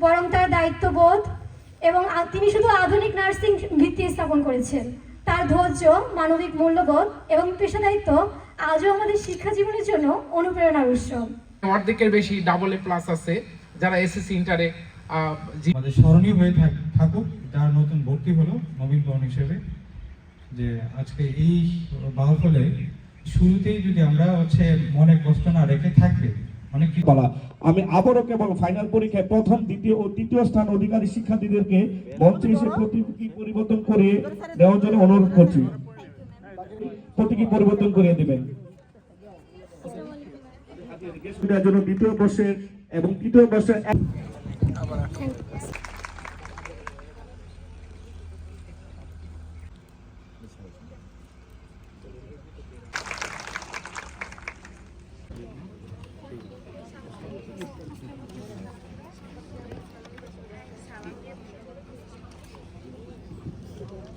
বরং তার দায়িত্ববোধ এবং তিনি শুধু আধুনিক নার্সিং ভিত্তি স্থাপন করেছেন। তার ধৈর্য মানবিক মূল্যবোধ এবং পেশাদারিত্ব আজও আমাদের শিক্ষা জীবনের জন্য অনুপ্রেরণার উৎস। অর্ধেকের বেশি ডাবল এ প্লাস আছে যারা এসএসসি ইন্টারে আমাদের স্মরণীয় হয়ে থাক- থাকুক যার নতুন ভর্তি হলো নবীন বরণ হিসেবে যে আজকে এই বাহুফলে শুরুতেই যদি আমরা হচ্ছে মনে কষ্ট না রেখে থাকবে করা আমি আবারও কেবল ফাইনাল পরীক্ষায় প্রথম দ্বিতীয় ও তৃতীয় স্থান অধিকারী শিক্ষার্থীদেরকে মঞ্চে এসে প্রতীকী পরিবর্তন করে দেওয়ার জন্য অনুরোধ করছি। প্রতীকী পরিবর্তন করে দেবেন। জন্য দ্বিতীয় বর্ষের এবং তৃতীয় বর্ষের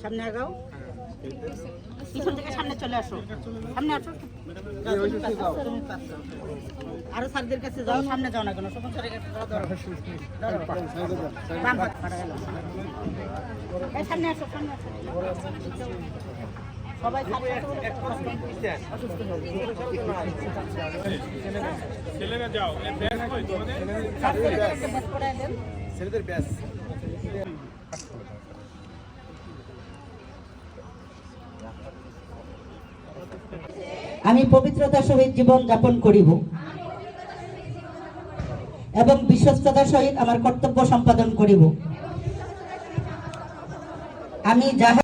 সামনে আগাও। পিছন থেকে সামনে চলে আসো। সামনে আসো। আরও স্যারদের কাছে যাও সামনে যাও না কেন? স্যারের কাছে যাও ধরো। সামনে আসো সামনে আসো। সবাই স্যারদের কাছে ব্যাস করায় দেন। আমি পবিত্রতার সহিত জীবন যাপন করিব। এবং বিশ্বস্ততার সহিত আমার কর্তব্য সম্পাদন করিব। আমি যাহা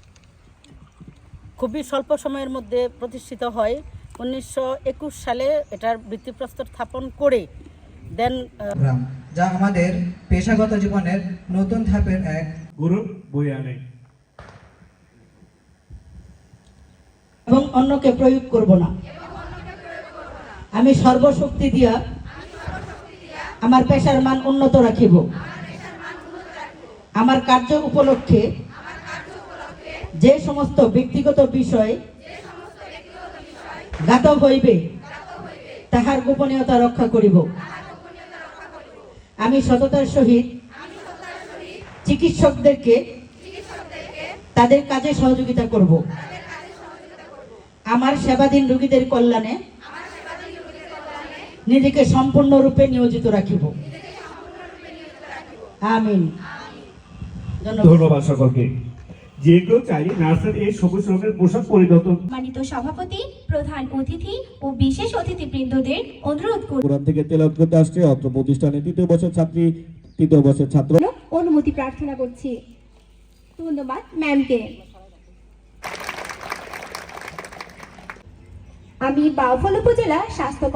খুবই স্বল্প সময়ের মধ্যে প্রতিষ্ঠিত হয়। উনিশশো একুশ সালে এটার ভিত্তিপ্রস্তর স্থাপন করে দেন যা আমাদের পেশাগত জীবনের নতুন ধাপের এক গুরু বই আনে। এবং অন্যকে প্রয়োগ করব না। আমি সর্বশক্তি দিয়া আমার পেশার মান উন্নত রাখিব। আমার কার্য উপলক্ষে যে সমস্ত ব্যক্তিগত বিষয় জ্ঞাত হইবে, তাহার গোপনীয়তা রক্ষা করিব। আমি সততার সহিত চিকিৎসকদেরকে তাদের কাজে সহযোগিতা করব। আমার সেবাধীন রোগীদের কল্যাণে নিজেকে সম্পূর্ণরূপে নিয়োজিত রাখিব। আমিন। ধন্যবাদ। ধন্যবাদ সকলকে। যে কেউ চাইলে নার্সের এই সবুজ রঙের পোশাক পরিণত সম্মানিত সভাপতি প্রধান অতিথি ও বিশেষ অতিথিবৃন্দদের অনুরোধ করি কোরআন থেকে তেলাওয়াত করতে আসছে অত্র প্রতিষ্ঠানে তৃতীয় বছর ছাত্রী তৃতীয় বছর ছাত্র। অনুমতি প্রার্থনা করছি। ধন্যবাদ ম্যামকে। আমি বাউফল উপজেলা স্বাস্থ্য